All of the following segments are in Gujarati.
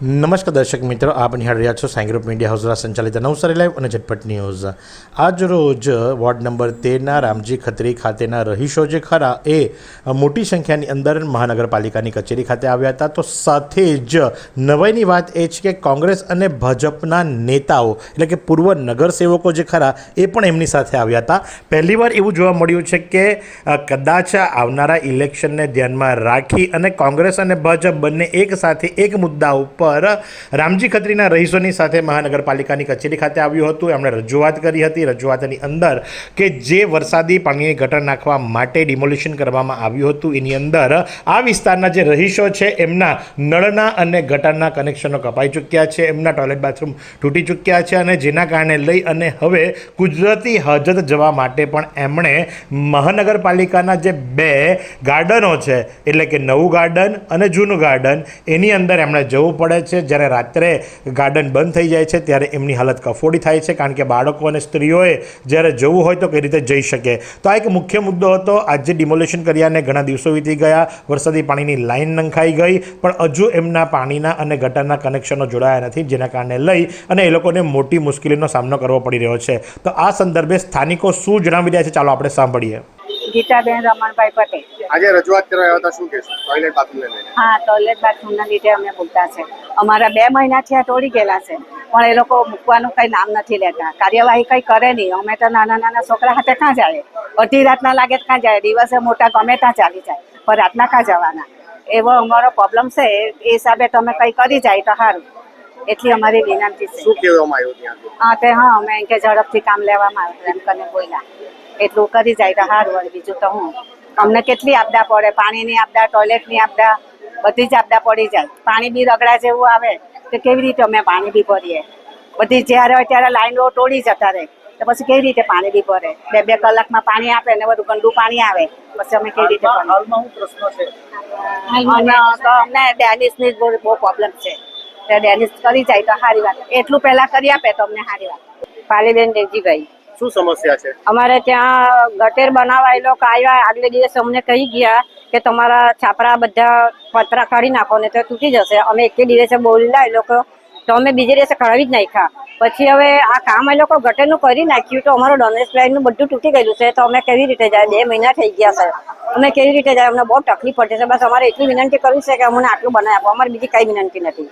નમસ્કાર દર્શક મિત્રો, આપ નિહાળ રહ્યા છો સાંગ્રુપ મીડિયા હાઉસ દ્વારા સંચાલિત નવસારી લાઈવ અને ઝટપટ ન્યૂઝ. આજ રોજ વોર્ડ નંબર તેરના રામજી ખત્રી ખાતેના રહીશો જે ખરા એ મોટી સંખ્યાની અંદર મહાનગરપાલિકાની કચેરી ખાતે આવ્યા હતા. તો સાથે જ નવાઈની વાત એ છે કે કોંગ્રેસ અને ભાજપના નેતાઓ, એટલે કે પૂર્વ નગરસેવકો જે ખરા એ પણ એમની સાથે આવ્યા હતા. પહેલીવાર એવું જોવા મળ્યું છે કે કદાચ આવનારા ઇલેક્શનને ધ્યાનમાં રાખી અને કોંગ્રેસ અને ભાજપ બંને એક સાથે એક મુદ્દા ઉપર રામજી ખત્રીના રહીશોની સાથે મહાનગરપાલિકાની કચેરી ખાતે આવ્યું હતું. એમણે રજૂઆત કરી હતી. રજૂઆતની અંદર કે જે વરસાદી પાણીની ગટર નાખવા માટે ડિમોલિશન કરવામાં આવ્યું હતું, એની અંદર આ વિસ્તારના જે રહીશો છે, એમના નળના અને ગટરના કનેક્શનો કપાઈ ચૂક્યા છે, એમના ટોયલેટ બાથરૂમ તૂટી ચૂક્યા છે અને જેના કારણે લઈ અને હવે કુદરતી હજત જવા માટે પણ એમણે મહાનગરપાલિકાના જે બે ગાર્ડનો છે, એટલે કે નવું ગાર્ડન અને જૂનું ગાર્ડન, એની અંદર એમણે જવું પડે છે. જ્યારે રાત્રે ગાર્ડન બંધ થઈ જાય છે, ત્યારે એમની હાલત કફોડી થાય છે, કારણ કે બાળકો અને સ્ત્રીઓએ જ્યારે જવું હોય તો કઈ રીતે જઈ શકે? તો આ એક મુખ્ય મુદ્દો હતો. આજે ડિમોલેશન કર્યાને ઘણા દિવસો વીતી ગયા. વરસાદી પાણીની લાઈન નંખાઈ ગઈ, પણ હજુ એમના પાણીના અને ગટરના કનેક્શનો જોડાયા નથી, જેના કારણે લઈ અને એ લોકોને મોટી મુશ્કેલીનો સામનો કરવો પડી રહ્યો છે. તો આ સંદર્ભે સ્થાનિકો શું જણાવી રહ્યા છે? ચાલો આપણે સાંભળીએ. ગીતાબેન રમણભાઈ પટેલ. આજે રજૂઆત કરવા આવ્યા હતા શું કહેશો? ટોયલેટ બાથરૂમને લઈને. હા ટોયલેટ બાથરૂમના લીધે અમે બોલતા છે. અમારા બે મહિનાથી આ તોડી ગયેલા છે પણ એ લોકો મૂકવાનું કઈ નામ નથી લેતા. કાર્યવાહી કઈ કરે નહીં. અમે તો નાના નાના છોકરા હાથે ક્યાં જાય? અડધી રાતના લાગે ક્યાં જાય? દિવસે મોટા ગમે ત્યાં ચાલી જાય પણ રાતના ક્યાં જવાના? એવો અમારો પ્રોબ્લેમ છે. એ એ હિસાબે તમે કઈ કરી જાય તો સારું. એટલી અમારી વિનંતી છે. શું કહેવામાં આવ્યું ત્યાં હા તે હા અમે કે ઝડપથી કામ લેવામાં આવે એમ કરીને બોલ્યા. એટલું કરી જાય તો સારું વળી બીજું તો હું. અમને કેટલી આપદા પડે પાણીની આપદા ટોયલેટની આપદા બધી જ આપદા પડી જાય. પાણી બી રગડા જેવું આવે તો કેવી રીતે અમે પાણી બી ભરીએ? બધી જ્યારે હોય ત્યારે લાઈનો તોડી જતા રહે તો પછી કેવી રીતે પાણી બી ભરે? બે બે કલાકમાં પાણી આપે ને બધું ગંદુ પાણી આવે પછી અમે કેવી રીતે? હાલમાં શું પ્રશ્ન છે? અમને ડેનિસની બહુ પ્રોબ્લેમ છે. ડેનિસ કરી જાય તો સારી વાત. એટલું પહેલા કરી આપે તો અમને સારી વાત. પાલીબેન દેવજીભાઈ શું સમસ્યા છે? અમારે ત્યાં ગટેર બનાવવા એ લોકો આવ્યા. આગલે દિવસે અમને કહી ગયા કે તમારા છાપરા બધા પતરા કાઢી નાખો ને તો તૂટી જશે. અમે એકે દિવસે બોલ્યા એ લોકો તો અમે બીજે દિવસે કરાવી જ નાખ્યા. પછી હવે આ કામ એ લોકો ગટરનું કરી નાખ્યું તો અમારું ડોનેશ લાઈનનું બધું તૂટી ગયેલું છે. તો અમે કેવી રીતે જાય? બે મહિના થઈ ગયા છે. અમે કેવી રીતે જાય? અમને બહુ તકલીફ પડતી છે. બસ અમારે એટલી વિનંતી કરવી છે કે અમને આટલું બનાવી આપો. અમારે બીજી કઈ વિનંતી નથી.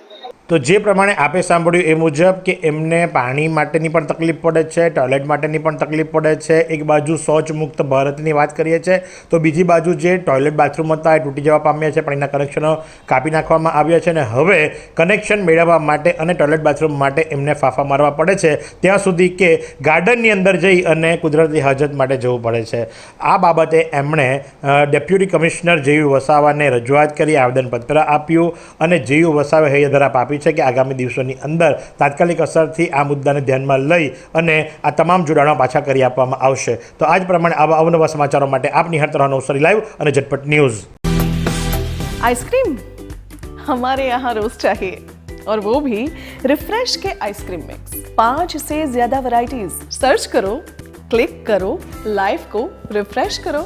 તો જે પ્રમાણે આપે સાંભળ્યું એ મુજબ કે એમને પાણી માટેની પણ તકલીફ પડે છે, ટોયલેટ માટેની પણ તકલીફ પડે છે, એક બાજુ શૌચ મુક્ત ભારતની વાત કરીએ છીએ, તો બીજી બાજુ જે ટોયલેટ બાથરૂમ હતા એ તૂટી જવા પામ્યા છે, પાણીના કનેક્શનો કાપી નાખવામાં આવ્યા છે અને હવે કનેક્શન મેળવવા માટે અને ટોયલેટ બાથરૂમ માટે એમને ફાફા મારવા પડે છે, ત્યાં સુધી કે ગાર્ડનની અંદર જઈ અને કુદરતી હાજત માટે જવું પડે છે. આ બાબતે એમણે ડેપ્યુટી કમિશનર જેયુ વસાવાને રજૂઆત કરી, આવેદનપત્ર આપ્યું અને જેયુ વસાવે હૈયદરાપ આપી છે કે આગામી દિવસોની અંદર તાત્કાલિક અસરથી આ મુદ્દાને ધ્યાનમાં લઈ અને આ તમામ જોડાણો પાછા કરી આપવામાં આવશે તો આજ પ્રમાણે આવા અવનવા સમાચારો માટે આપ નિહાળતા રહો નવસારી લાઈવ અને ઝટપટ ન્યૂઝ आइसक्रीम हमारे यहाँ रोज चाहिए और वो भी रिफ्रेश के आइसक्रीम मिक्स पांच से ज्यादा वैरायटीज सर्च करो क्लिक करो लाइफ को रिफ्रेश करो